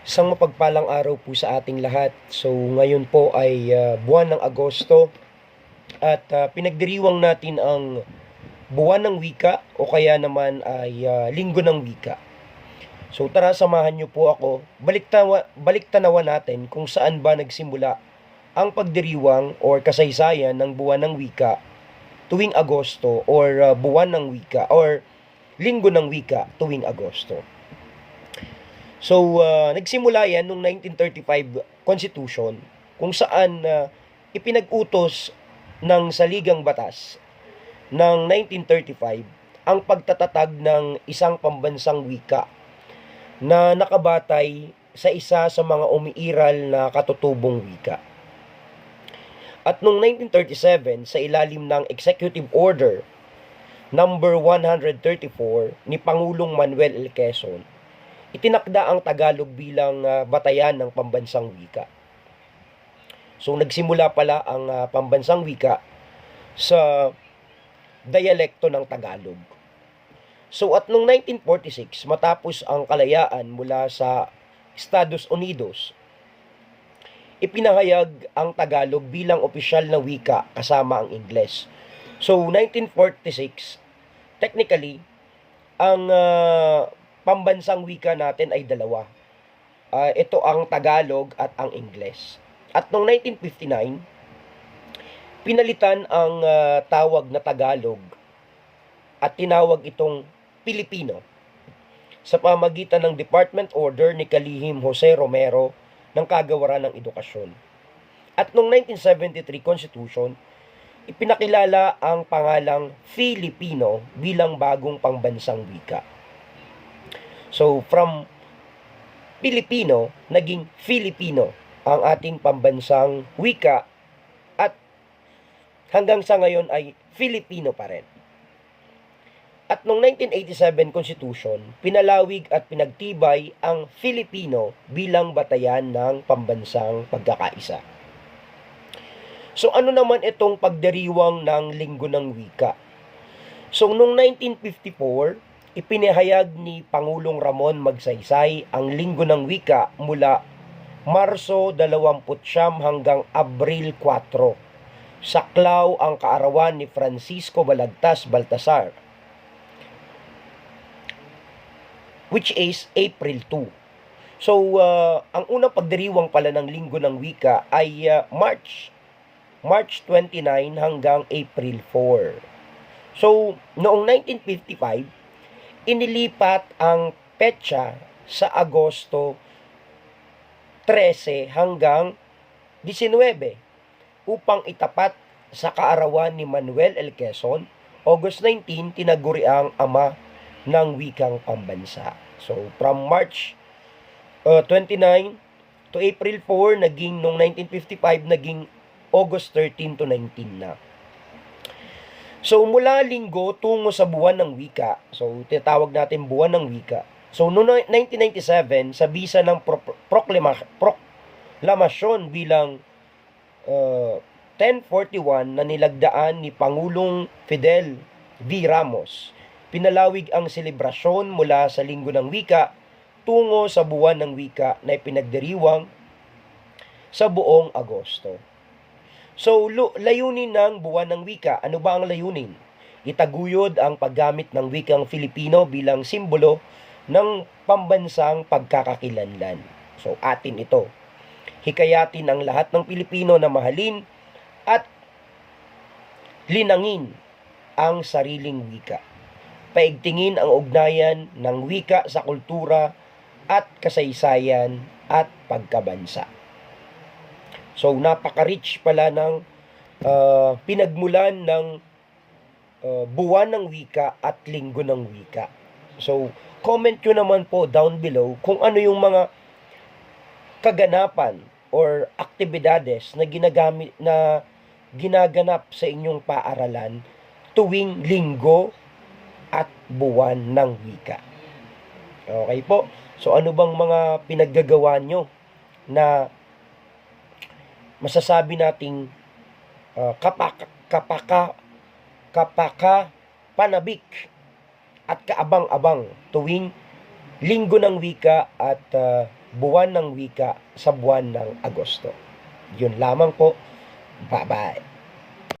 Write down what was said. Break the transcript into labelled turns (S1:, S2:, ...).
S1: Isang mapagpalang araw po sa ating lahat. So ngayon po ay ah, buwan ng Agosto at ah, pinagdiriwang natin ang buwan ng wika o kaya naman ay ah, linggo ng wika. So tara samahan niyo po ako. Baliktawa, baliktanawan natin kung saan ba nagsimula ang pagdiriwang or kasaysayan ng buwan ng wika tuwing Agosto or ah, buwan ng wika or linggo ng wika tuwing Agosto. So, uh, nagsimula yan noong 1935 Constitution kung saan uh, ipinag-utos ng saligang batas ng 1935 ang pagtatatag ng isang pambansang wika na nakabatay sa isa sa mga umiiral na katutubong wika. At noong 1937, sa ilalim ng Executive Order number 134 ni Pangulong Manuel L. Quezon, itinakda ang Tagalog bilang ah, batayan ng pambansang wika. So nagsimula pala ang ah, pambansang wika sa dialekto ng Tagalog. So at noong 1946, matapos ang kalayaan mula sa Estados Unidos, ipinahayag ang Tagalog bilang opisyal na wika kasama ang Ingles. So 1946, technically, ang ah, pambansang wika natin ay dalawa. Ah, ito ang Tagalog at ang Ingles. At noong 1959, pinalitan ang ah, tawag na Tagalog at tinawag itong Pilipino sa pamagitan ng Department Order ni Kalihim Jose Romero ng Kagawaran ng Edukasyon. At noong 1973 Constitution, ipinakilala ang pangalang Filipino bilang bagong pambansang wika. So, from Pilipino, naging Filipino ang ating pambansang wika at hanggang sa ngayon ay Filipino pa rin. At noong 1987 Constitution, pinalawig at pinagtibay ang Filipino bilang batayan ng pambansang pagkakaisa. So ano naman itong pagdiriwang ng Linggo ng Wika? So noong 1954, ipinahayag ni Pangulong Ramon Magsaysay ang Linggo ng Wika mula Marso 29 hanggang Abril 4. Saklaw ang kaarawan ni Francisco Balagtas Baltasar which is April 2. So, uh, ang unang pagdiriwang pala ng Linggo ng Wika ay uh, March March 29 hanggang April 4. So, noong 1955, inilipat ang petsa sa Agosto 13 hanggang 19 upang itapat sa kaarawan ni Manuel L. Quezon, August 19, tinaguri ang ama ng wikang pambansa. So, from March uh, 29 to April 4, naging noong 1955, naging August 13 to 19 na. So, mula linggo tungo sa buwan ng wika, so tinatawag natin buwan ng wika. So, noong 1997, sa bisa ng pro- proklama, proklamasyon bilang uh, 1041 na nilagdaan ni Pangulong Fidel V. Ramos, pinalawig ang selebrasyon mula sa Linggo ng Wika tungo sa buwan ng wika na ipinagdiriwang sa buong Agosto. So, layunin ng buwan ng wika. Ano ba ang layunin? Itaguyod ang paggamit ng wikang Filipino bilang simbolo ng pambansang pagkakakilanlan. So, atin ito. Hikayatin ang lahat ng Pilipino na mahalin at linangin ang sariling wika. Paigtingin ang ugnayan ng wika sa kultura at kasaysayan at pagkabansa. So, napaka-rich pala ng uh, pinagmulan ng uh, buwan ng wika at linggo ng wika. So, comment nyo naman po down below kung ano yung mga kaganapan or aktibidades na ginagamit na ginaganap sa inyong paaralan tuwing linggo at buwan ng wika. Okay po? So ano bang mga pinaggagawa nyo na masasabi nating uh, kapaka, kapaka, kapaka panabik at kaabang-abang tuwing linggo ng wika at uh, buwan ng wika sa buwan ng Agosto. Yun lamang po. Bye-bye.